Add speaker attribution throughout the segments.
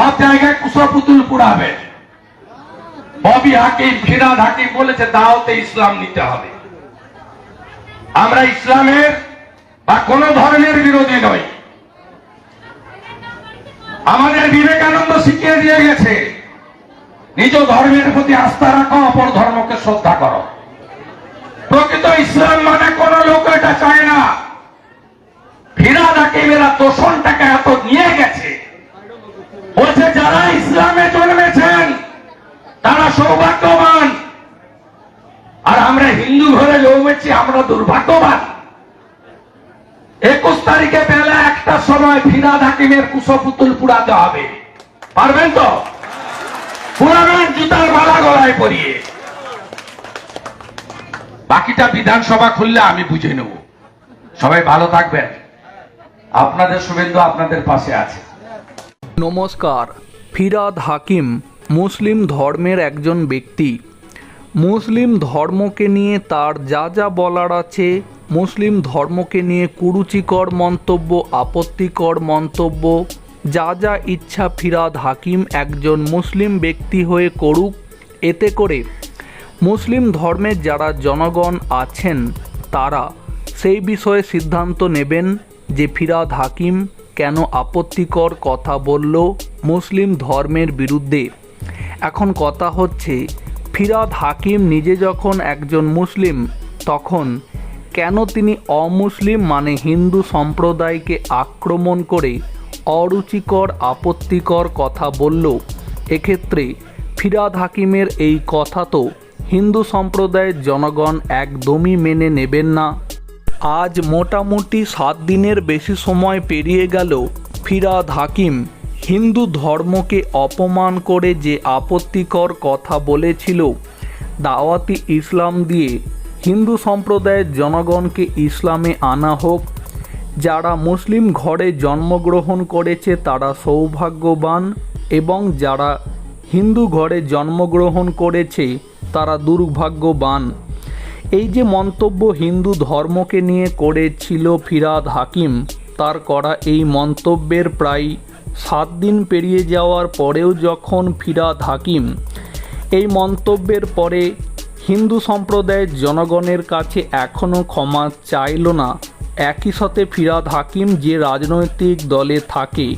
Speaker 1: সব জায়গায় কুশপুতুল পুড়াবে। ববি হাকিম ফিরাদ হাকিম বলেছে দাওতে ইসলাম নিতে হবে। আমরা ইসলামের বা কোন ধর্মের বিরোধী নই। আমাদের বিবেকানন্দ শিখিয়ে দিয়ে গেছে, নিজ ধর্মের প্রতি আস্থা রাখো, অপর ধর্মকে শ্রদ্ধা করো। প্রকৃত ইসলাম মানে কোন লোক এটা চায় না। ফিরাদ হাকিমেরা তোষণটাকে এত নিয়ে গেছে বলছে, যারা ইসলামে জন্মেছেন, তারা সৌভাগ্যবান। আর আমরা হিন্দু ঘরে জন্মেছি, আমরা দুর্ভাগ্যবান। একুশ তারিখে বেলা একটা সময় ফিরাদ হাকিমের কুশপুতুল পুরাতে হবে। পারবেন তো? পুরাবেন জুতার মালা গলায় পরিয়ে। বাকিটা বিধানসভা খুললে আমি বুঝে নেব। সবাই ভালো থাকবেন। আপনাদের শুভেন্দু আপনাদের পাশে আছে।
Speaker 2: নমস্কার। ফিরাদ হাকিম, মুসলিম ধর্মের একজন ব্যক্তি। মুসলিম ধর্মকে নিয়ে তার যা যা বলার আছে, মুসলিম ধর্মকে নিয়ে কুরুচিকর মন্তব্য, আপত্তিকর মন্তব্য, যা যা ইচ্ছা ফিরাদ হাকিম একজন মুসলিম ব্যক্তি হয়ে করুক, এতে করে মুসলিম ধর্মের যারা জনগণ আছেন, তারা সেই বিষয়ে সিদ্ধান্ত নেবেন যে ফিরাদ হাকিম কেন আপত্তিকর কথা বলল মুসলিম ধর্মের বিরুদ্ধে? এখন কথা হচ্ছে, ফিরাদ হাকিম নিজে যখন একজন মুসলিম, তখন কেন তিনি অমুসলিম মানে হিন্দু সম্প্রদায়কে আক্রমণ করে অরুচিকর, আপত্তিকর কথা বলল? এক্ষেত্রে ফিরাদ হাকিমের এই কথা তো হিন্দু সম্প্রদায়ের জনগণ একদমই মেনে নেবেন না। আজ মোটামুটি সাত দিনের বেশি সময় পেরিয়ে গেল ফিরাদ হাকিম। হিন্দু ধর্মকে অপমান করে যে আপত্তিকর কথা বলেছিল, দাওয়াতি ইসলাম দিয়ে হিন্দু সম্প্রদায়ের জনগণকে ইসলামে আনা হোক। যারা মুসলিম ঘরে জন্মগ্রহণ করেছে, তারা সৌভাগ্যবান এবং যারা হিন্দু ঘরে জন্মগ্রহণ করেছে, তারা দুর্ভাগ্যবান। এই যে মন্তব্য হিন্দু ধর্মকে নিয়ে করেছিল ফিরাদ হাকিম, তার করা এই মন্তব্যের প্রায় সাত দিন পেরিয়ে যাওয়ার পরেও যখন ফিরাদ হাকিম এই মন্তব্যের পরে হিন্দু সম্প্রদায়ের জনগণের কাছে এখনও ক্ষমা চাইল না, একই সাথে ফিরাদ হাকিম যে রাজনৈতিক দলে থাকে,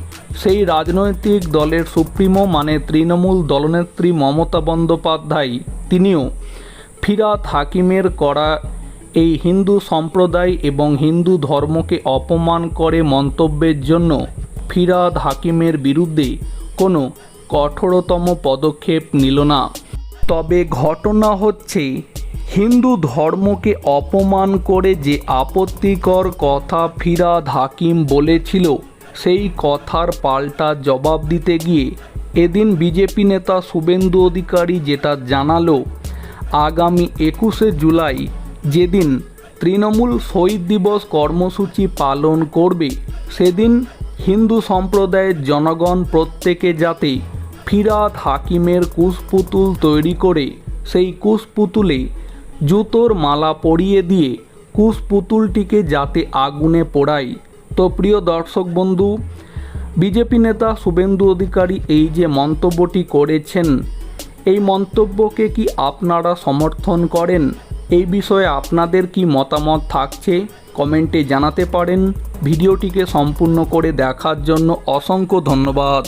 Speaker 2: সেই রাজনৈতিক দলের সুপ্রিমো মানে তৃণমূল দলনেত্রী মমতা বন্দ্যোপাধ্যায়, তিনিও ফিরাদ হাকিমের করা এই হিন্দু সম্প্রদায় এবং হিন্দু ধর্মকে অপমান করে মন্তব্যের জন্য ফিরাদ হাকিমের বিরুদ্ধে কোনো কঠোরতম পদক্ষেপ নিল না। তবে ঘটনা হচ্ছে, হিন্দু ধর্মকে অপমান করে যে আপত্তিকর কথা ফিরাদ হাকিম বলেছিল, সেই কথার পাল্টা জবাব দিতে গিয়ে এদিন বিজেপি নেতা শুভেন্দু অধিকারী যেটা জানালো আগামী একুশে জুলাই যেদিন তৃণমূল শহীদ দিবস কর্মসূচি পালন করবে, সেদিন হিন্দু সম্প্রদায়ের জনগণ প্রত্যেকে যাতে ফিরাত হাকিমের কুশপুতুল তৈরি করে, সেই কুশপুতুলে জুতোর মালা পরিয়ে দিয়ে কুশপুতুলটিকে যাতে আগুনে পোড়ায়। তো প্রিয় দর্শক বন্ধু, বিজেপি নেতা শুভেন্দু অধিকারী এই যে মন্তব্যটি করেছেন এই মন্তব্যকে কি আপনারা সমর্থন করেন? এই বিষয়ে আপনাদের কি মতামত থাকছে? কমেন্টে জানাতে পারেন। ভিডিওটিকে সম্পূর্ণ করে দেখার জন্য অসংখ্য ধন্যবাদ।